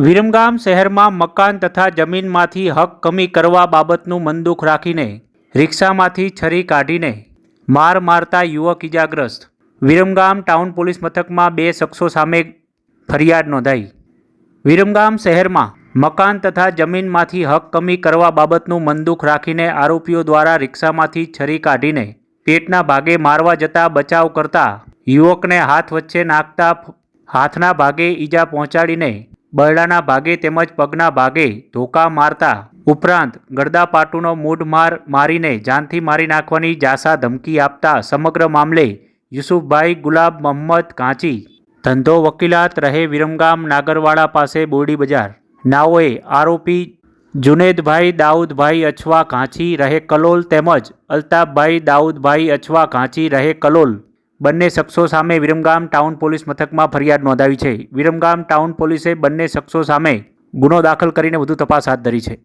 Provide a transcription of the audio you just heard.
વિરમગામ શહેરમાં મકાન તથા જમીનમાંથી હક કમી કરવા બાબતનું મનદુખ રાખીને રિક્ષામાંથી છરી કાઢીને માર મારતા યુવક ઇજાગ્રસ્ત વિરમગામ ટાઉન પોલીસ મથકમાં બે શખ્સો સામે ફરિયાદ નોંધાઈ. વિરમગામ શહેરમાં મકાન તથા જમીનમાંથી હક કમી કરવા બાબતનું મનદુખ રાખીને આરોપીઓ દ્વારા રિક્ષામાંથી છરી કાઢીને પેટના ભાગે મારવા જતા બચાવ કરતા યુવકને હાથ વચ્ચે નાખતા હાથના ભાગે ઈજા પહોંચાડીને બરડાના ભાગે તેમજ પગના ભાગે ધોકા મારતા ઉપરાંત ગરદાપાટુનો મૂઢ માર મારીને જાનથી મારી નાખવાની જાસા ધમકી આપતા સમગ્ર મામલે યુસુફભાઈ ગુલાબ મોહમ્મદ કાંચી, ધંધો વકીલાત રહે વિરમગામ નાગરવાડા પાસે બોરડી બજાર. નાઓએ આરોપી જુનેદભાઈ દાઉદભાઈ અછવા કાંચી રહે કલોલ તેમજ અલ્તાફભાઈ દાઉદભાઈ અછવા કાંચી રહે કલોલ. બંને શખ્સો સામે વિરમગામ ટાઉન પોલીસ મથકમાં ફરિયાદ નોંધાવી છે. વિરમગામ ટાઉન પોલીસે બંને શખ્સો સામે ગુનો દાખલ કરીને વધુ તપાસ હાથ ધરી છે.